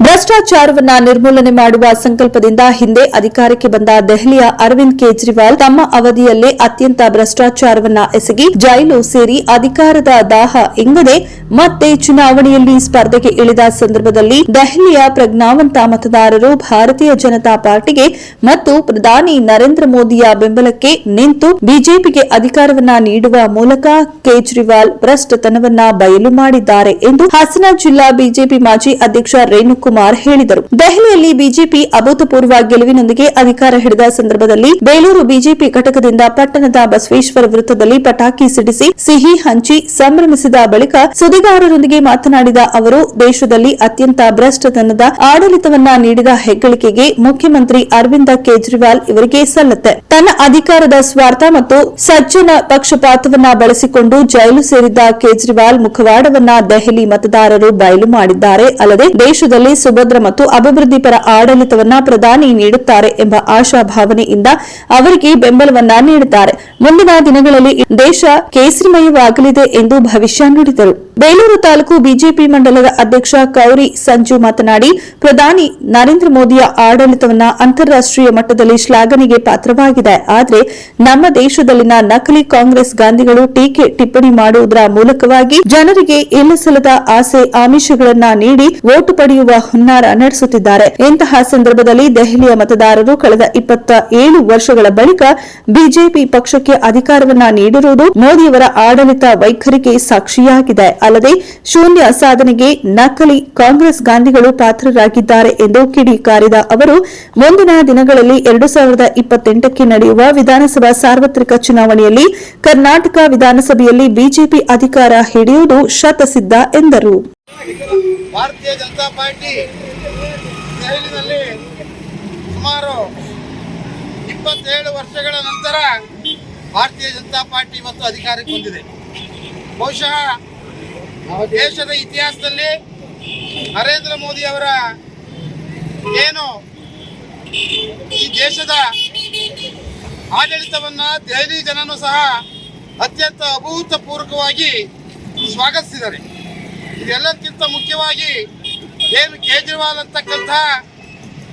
ಭ್ರಷ್ಟಾಚಾರವನ್ನ ನಿರ್ಮೂಲನೆ ಮಾಡುವ ಸಂಕಲ್ಪದಿಂದ ಹಿಂದೆ ಅಧಿಕಾರಕ್ಕೆ ಬಂದ ದೆಹಲಿಯ ಅರವಿಂದ್ ಕೇಜ್ರಿವಾಲ್ ತಮ್ಮ ಅವಧಿಯಲ್ಲೇ ಅತ್ಯಂತ ಭ್ರಷ್ಟಾಚಾರವನ್ನ ಎಸಗಿ ಜೈಲು ಸೇರಿ ಅಧಿಕಾರದ ದಾಹ ಇಂಗದೆ ಮತ್ತೆ ಚುನಾವಣೆಯಲ್ಲಿ ಸ್ಪರ್ಧೆಗೆ ಇಳಿದ ಸಂದರ್ಭದಲ್ಲಿ ದೆಹಲಿಯ ಪ್ರಜ್ಞಾವಂತ ಮತದಾರರು ಭಾರತೀಯ ಜನತಾ ಪಾರ್ಟಿಗೆ ಮತ್ತು ಪ್ರಧಾನಿ ನರೇಂದ್ರ ಮೋದಿಯ ಬೆಂಬಲಕ್ಕೆ ನಿಂತು ಬಿಜೆಪಿಗೆ ಅಧಿಕಾರವನ್ನ ನೀಡುವ ಮೂಲಕ ಕೇಜ್ರಿವಾಲ್ ಭ್ರಷ್ಟತನವನ್ನ ಬಯಲು ಮಾಡಿದ್ದಾರೆ ಎಂದು ಹಾಸನ ಜಿಲ್ಲಾ ಬಿಜೆಪಿ ಮಾಜಿ ಅಧ್ಯಕ್ಷ ರೇಣುಕುಮಾರ್ ಹೇಳಿದರು. ದೆಹಲಿಯಲ್ಲಿ ಬಿಜೆಪಿ ಅಭೂತಪೂರ್ವ ಗೆಲುವಿನೊಂದಿಗೆ ಅಧಿಕಾರ ಹಿಡಿದ ಸಂದರ್ಭದಲ್ಲಿ ಬೇಲೂರು ಬಿಜೆಪಿ ಘಟಕದಿಂದ ಪಟ್ಟಣದ ಬಸವೇಶ್ವರ ವೃತ್ತದಲ್ಲಿ ಪಟಾಕಿ ಸಿಡಿಸಿ ಸಿಹಿ ಹಂಚಿ ಸಂಭ್ರಮಿಸಿದ ಬಳಿಕ ಸುದ್ದಿಗಾರರೊಂದಿಗೆ ಮಾತನಾಡಿದ ಅವರು, ದೇಶದಲ್ಲಿ ಅತ್ಯಂತ ಭ್ರಷ್ಟತನದ ಆಡಳಿತವನ್ನ ನೀಡಿದ ಹೆಗ್ಗಳಿಕೆಗೆ ಮುಖ್ಯಮಂತ್ರಿ ಅರವಿಂದ ಕೇಜ್ರಿವಾಲ್ ಇವರಿಗೆ ಸಲ್ಲತ್ತೆ. ತನ್ನ ಅಧಿಕಾರದ ಸ್ವಾರ್ಥ ಮತ್ತು ಸಜ್ಜನ ಪಕ್ಷಪಾತವನ್ನ ಬಳಸಿಕೊಂಡು ಜೈಲು ಸೇರಿದ್ದ ಕೇಜ್ರಿವಾಲ್ ಮುಖವಾಡವನ್ನ ದೆಹಲಿ ಮತದಾರರು ಬಯಲು ಮಾಡಿದ್ದಾರೆ. ಅಲ್ಲದೆ ದೇಶದಲ್ಲಿ ಸುಭದ್ರ ಮತ್ತು ಅಭಿವೃದ್ಧಿಪರ ಆಡಳಿತವನ್ನ ಪ್ರಧಾನಿ ನೀಡುತ್ತಾರೆ ಎಂಬ ಆಶಾಭಾವನೆಯಿಂದ ಅವರಿಗೆ ಬೆಂಬಲವನ್ನ ನೀಡಿದ್ದಾರೆ. ಮುಂದಿನ ದಿನಗಳಲ್ಲಿ ದೇಶ ಕೇಸರಿಮಯವಾಗಲಿದೆ ಎಂದು ಭವಿಷ್ಯ ನುಡಿದರು. ಬೇಲೂರು ತಾಲೂಕು ಬಿಜೆಪಿ ಮಂಡಲದ ಅಧ್ಯಕ್ಷ ಕೌರಿ ಸಂಜು ಮಾತನಾಡಿ, ಪ್ರಧಾನಿ ನರೇಂದ್ರ ಮೋದಿಯ ಆಡಳಿತವನ್ನ ಅಂತಾರಾಷ್ಟೀಯ ಮಟ್ಟದಲ್ಲಿ ಶ್ಲಾಘನೆಗೆ ಪಾತ್ರವಾಗಿದೆ. ಆದರೆ ನಮ್ಮ ದೇಶದಲ್ಲಿನ ನಕಲಿ ಕಾಂಗ್ರೆಸ್ ಗಾಂಧಿಗಳು ಟೀಕೆ ಟಿಪ್ಪಣಿ ಮಾಡುವುದರ ಮೂಲಕವಾಗಿ ಜನರಿಗೆ ಇಲ್ಲಸಲ್ಲದ ಆಸೆ ಆಮಿಷಗಳನ್ನ ನೀಡಿ ವೋಟು ಪಡೆಯುವ ಹುನ್ನಾರ ನಡೆಸುತ್ತಿದ್ದಾರೆ. ಇಂತಹ ಸಂದರ್ಭದಲ್ಲಿ ದೆಹಲಿಯ ಮತದಾರರು ಕಳೆದ ಇಪ್ಪತ್ತ ಏಳು ವರ್ಷಗಳ ಬಳಿಕ ಬಿಜೆಪಿ ಪಕ್ಷಕ್ಕೆ ಅಧಿಕಾರವನ್ನ ನೀಡಿರುವುದು ಮೋದಿಯವರ ಆಡಳಿತ ವೈಖರಿಗೆ ಸಾಕ್ಷಿಯಾಗಿದೆ. ಅಲ್ಲದೆ ಶೂನ್ಯ ಸಾಧನೆಗೆ ನಕಲಿ ಕಾಂಗ್ರೆಸ್ ಗಾಂಧಿಗಳು ಪಾತ್ರರಾಗಿದ್ದಾರೆ ಎಂದು ಕಿಡಿಕಾರಿದ ಅವರು, ಮುಂದಿನ ದಿನಗಳಲ್ಲಿ ಎರಡು ಸಾವಿರದ ಇಪ್ಪತ್ತೆಂಟಕ್ಕೆ ನಡೆಯುವ ವಿಧಾನಸಭಾ ಸಾರ್ವತ್ರಿಕ ಚುನಾವಣೆಯಲ್ಲಿ ಕರ್ನಾಟಕ ವಿಧಾನಸಭೆಯಲ್ಲಿ ಬಿಜೆಪಿ ಅಧಿಕಾರ ಹಿಡಿಯುವುದು ಶತಸಿದ್ಧ ಎಂದರು. ಭಾರತೀಯ ಜನತಾ ಪಾರ್ಟಿ ದೆಹಲಿನಲ್ಲಿ ಸುಮಾರು ಇಪ್ಪತ್ತೇಳು ವರ್ಷಗಳ ನಂತರ ಭಾರತೀಯ ಜನತಾ ಪಾರ್ಟಿ ಇವತ್ತು ಅಧಿಕಾರಕ್ಕೆ ಬಂದಿದೆ. ಬಹುಶಃ ದೇಶದ ಇತಿಹಾಸದಲ್ಲಿ ನರೇಂದ್ರ ಮೋದಿ ಅವರ ಏನು ಈ ದೇಶದ ಆಡಳಿತವನ್ನ ದೆಹಲಿ ಜನನು ಸಹ ಅತ್ಯಂತ ಅಭೂತಪೂರ್ವಕವಾಗಿ ಸ್ವಾಗತಿಸಿದ್ದಾರೆ. ಇದೆಲ್ಲಕ್ಕಿಂತ ಮುಖ್ಯವಾಗಿ ಏನು ಕೇಜ್ರಿವಾಲ್ ಅಂತಕ್ಕಂಥ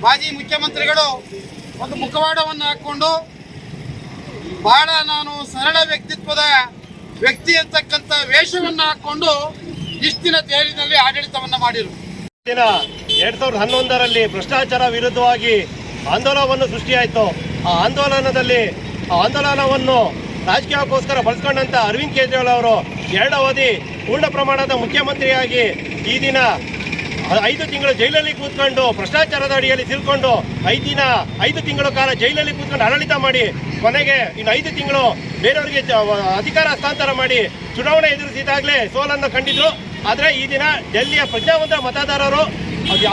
ಮಾಜಿ ಮುಖ್ಯಮಂತ್ರಿಗಳು ಒಂದು ಮುಖವಾಡವನ್ನು ಹಾಕ್ಕೊಂಡು ಬಹಳ ನಾನು ಸರಳ ವ್ಯಕ್ತಿತ್ವದ ವ್ಯಕ್ತಿ ಅಂತಕ್ಕಂಥ ವೇಷವನ್ನು ಹಾಕ್ಕೊಂಡು ಇಷ್ಟಿನ ದೆಹಲಿನಲ್ಲಿ ಆಡಳಿತವನ್ನು ಮಾಡಿದರು ದಿನ ಎರಡ್ ಸಾವಿರದ ಹನ್ನೊಂದರಲ್ಲಿ ಭ್ರಷ್ಟಾಚಾರ ವಿರುದ್ಧವಾಗಿ ಆಂದೋಲನವನ್ನು ಸೃಷ್ಟಿಯಾಯಿತು. ಆ ಆಂದೋಲನದಲ್ಲಿ ಆ ಆಂದೋಲನವನ್ನು ರಾಜಕೀಯಕ್ಕೋಸ್ಕರ ಬಳಸ್ಕೊಂಡಂತ ಅರವಿಂದ್ ಕೇಜ್ರಿವಾಲ್ ಅವರು ಎರಡು ಅವಧಿ ಪೂರ್ಣ ಪ್ರಮಾಣದ ಮುಖ್ಯಮಂತ್ರಿಯಾಗಿ ಈ ದಿನ ಐದು ತಿಂಗಳು ಜೈಲಲ್ಲಿ ಕೂತ್ಕೊಂಡು ಭ್ರಷ್ಟಾಚಾರದ ಅಡಿಯಲ್ಲಿ ತಿಳ್ಕೊಂಡು ಐದು ದಿನ, ಐದು ತಿಂಗಳ ಕಾಲ ಜೈಲಲ್ಲಿ ಕೂತ್ಕೊಂಡು ಆಡಳಿತ ಮಾಡಿ ಕೊನೆಗೆ ಇನ್ನು ಐದು ತಿಂಗಳು ಬೇರೆಯವರಿಗೆ ಅಧಿಕಾರ ಹಸ್ತಾಂತರ ಮಾಡಿ ಚುನಾವಣೆ ಎದುರಿಸಿದಾಗಲೇ ಸೋಲನ್ನು ಕಂಡಿದ್ರು. ಆದರೆ ಈ ದಿನ ಡೆಲ್ಲಿಯ ಪ್ರಜ್ಞಾವಂತ ಮತದಾರರು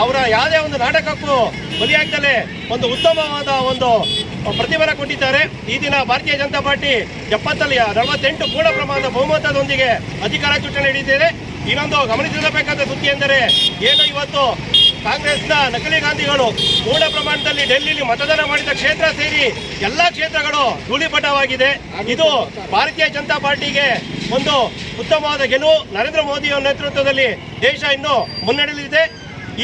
ಅವರ ಯಾವುದೇ ಒಂದು ನಾಟಕಕ್ಕೂ ಬಲಿಯಾಗ್ದಲೇ ಒಂದು ಉತ್ತಮವಾದ ಒಂದು ಪ್ರತಿಫಲ ಕೊಟ್ಟಿದ್ದಾರೆ. ಈ ದಿನ ಭಾರತೀಯ ಜನತಾ ಪಾರ್ಟಿ ಎಪ್ಪತ್ತಲ್ಲಿ ನಲವತ್ತೆಂಟು ಪೂರ್ಣ ಪ್ರಮಾಣದ ಬಹುಮತದೊಂದಿಗೆ ಅಧಿಕಾರ ಚುನಾವಣೆ ನೀಡಿದ್ದೇವೆ ಇನ್ನೊಂದು ಗಮನಿಸಬೇಕಾದ ಸುದ್ದಿ ಎಂದರೆ, ಏನು ಇವತ್ತು ಕಾಂಗ್ರೆಸ್ನ ನಕಲಿ ಗಾಂಧಿಗಳು ಪೂರ್ಣ ಪ್ರಮಾಣದಲ್ಲಿ ಡೆಲ್ಲಿಯಲ್ಲಿ ಮತದಾನ ಮಾಡಿದ ಕ್ಷೇತ್ರ ಸೇರಿ ಎಲ್ಲಾ ಕ್ಷೇತ್ರಗಳು ಧೂಳಿಪಟವಾಗಿದೆ. ಇದು ಭಾರತೀಯ ಜನತಾ ಪಾರ್ಟಿಗೆ ಒಂದು ಉತ್ತಮವಾದ ಗೆಲುವು. ನರೇಂದ್ರ ಮೋದಿಯ ನೇತೃತ್ವದಲ್ಲಿ ದೇಶ ಇನ್ನು ಮುನ್ನಡೆಯಲಿದೆ.